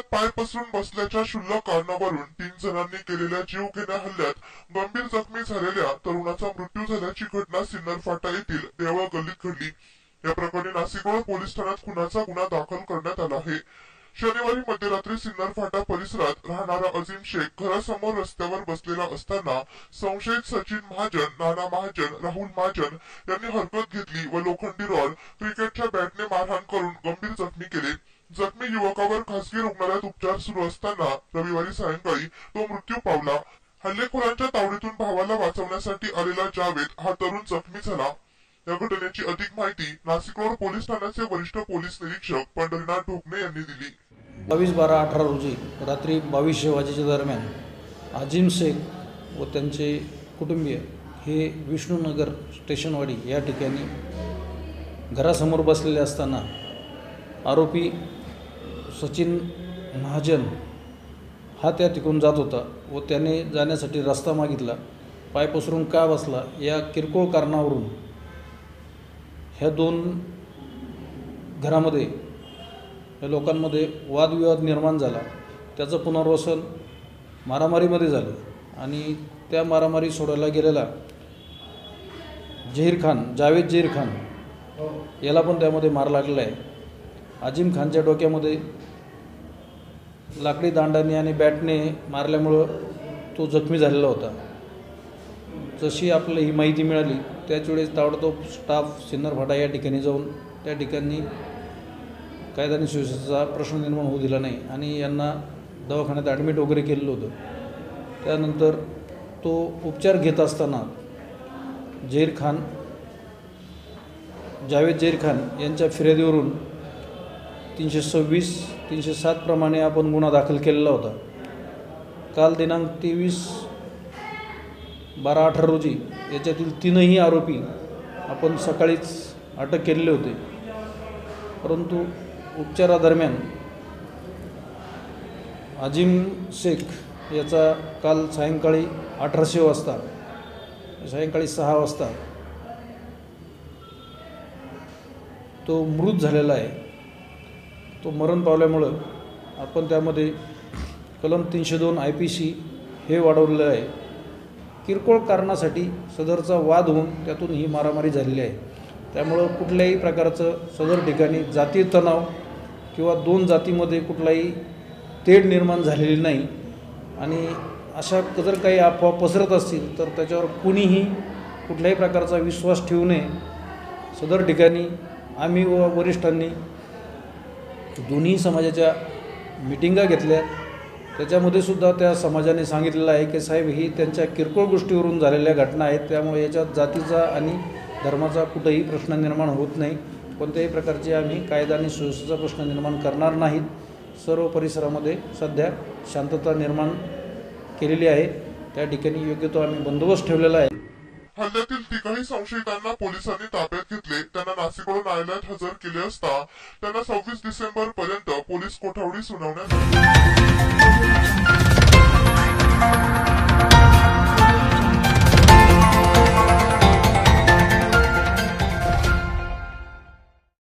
रस्त्यात पाय पसरून बसल्याच्या क्षुल्लक कारणावरून तीन जणांनी केलेल्या जीवघेण्या हल्ल्यात गंभीर जखमी झालेल्या तरुणाचा मृत्यू झाल्याची घटना सिन्नर फाटा येथील देवळ गल्लीत घडली. या प्रकरणी नाशिक पोलीस ठाण्यात खुनाचा गुन्हा दाखल करण्यात आला आहे. शनिवारी मध्यरात्री सिन्नर फाटा परिसरात राहणारा अजिम शेख घरासमोर रस्त्यावर बसलेला असताना संशयित सचिन महाजन नाना महाजन राहुल महाजन यांनी हरकत घेतली व लोखंडी रॉड क्रिकेटच्या बॅटने मारहाण करून गंभीर जखमी केले जखमी युवकावर खासगी रुग्णालयात उपचार सुरू असताना रविवारी सायंकाळी तो मृत्यू पावला. हल्लेखोरांच्या तावडीतून भावाला वाचवण्यासाठी आलेला जावेद हा तरुण जखमी झाला. या घटनेची अधिक माहिती नाशिक रोड पोलीस ठाण्याचे वरिष्ठ पोलीस निरीक्षक पंढरीनाथ ढोकणे यांनी दिली. बावीस बारा अठरा रोजी रात्री बावीसशे वाजेच्या दरम्यान अजिम शेख व त्यांचे कुटुंबीय हे विष्णुनगर स्टेशनवाडी या ठिकाणी घरासमोर बसलेले असताना आरोपी सचिन महाजन हा त्या तिकडून जात होता व त्याने जाण्यासाठी रस्ता मागितला. पाय पसरून का बसला? या किरकोळ कारणावरून. ह्या दोन घरामध्ये या लोकांमध्ये वादविवाद निर्माण झाला. त्याचं पुनर्वसन मारामारीमध्ये झालं आणि त्या मारामारी सोडायला गेलेला जहीर खान जावेद जहीर खान याला पण त्यामध्ये मार लागलेला आहे. आजिम खानच्या डोक्यामध्ये लाकडी दांडाने आणि बॅटने मारल्यामुळं तो जखमी झालेला होता. जशी आपल्याला ही माहिती मिळाली त्याच वेळेस ताबडतोब स्टाफ सिन्नर फाटा या ठिकाणी जाऊन त्या ठिकाणी कायदा आणि सुव्यवस्थेचा प्रश्न निर्माण होऊ दिला नाही आणि यांना दवाखान्यात ॲडमिट वगैरे केलेलं होतं. त्यानंतर तो उपचार घेत असताना जहीर खान जावेद जहीर खान यांच्या फिर्यादीवरून तीनशे सव्वीस तीनशे सातप्रमाणे आपण गुन्हा दाखल केलेला होता. काल दिनांक तेवीस बारा अठरा रोजी याच्यातील तीनही आरोपी आपण सकाळीच अटक केलेले होते. परंतु उपचारादरम्यान अजिम शेख याचा काल सायंकाळी अठराशे वाजता सायंकाळी सहा वाजता तो मृत झालेला आहे. तो मरण पावल्यामुळं आपण त्यामध्ये कलम तीनशे दोन आय पी सी हे वाढवलेलं आहे. किरकोळ कारणासाठी सदरचा वाद होऊन त्यातून ही मारामारी झालेली आहे. त्यामुळं कुठल्याही प्रकारचं सदर ठिकाणी जाती तणाव किंवा दोन जातीमध्ये कुठलाही तेढ निर्माण झालेली नाही. आणि अशा जर काही अफवा पसरत असतील तर त्याच्यावर कुणीही कुठल्याही प्रकारचा विश्वास ठेवू नये. सदर ठिकाणी आम्ही व वरिष्ठांनी दोन्ही समाजाच्या मिटिंगा घेतल्या. त्याच्यामध्ये सुद्धा त्या समाजाने सांगितलेलं आहे की साहेब ही त्यांच्या किरकोळ गोष्टीवरून झालेल्या घटना आहेत. त्यामुळे याच्यात जातीचा आणि धर्माचा कुठंही प्रश्न निर्माण होत नाही. कोणत्याही प्रकारचे आम्ही कायदा आणि सुव्यवस्थेचा प्रश्न निर्माण करणार नाहीत. सर्व परिसरामध्ये सध्या शांतता निर्माण केलेली आहे. त्या ठिकाणी योग्य तो आम्ही बंदोबस्त ठेवलेला आहे. हल्ल्यातील तिघाही संशयितांना पोलिसांनी ताब्यात घेतले. त्यांना नाशिक न्यायालयात हजर केले असता त्यांना सव्वीस डिसेंबर पर्यंत पोलीस कोठवडी सुनावण्यात आली.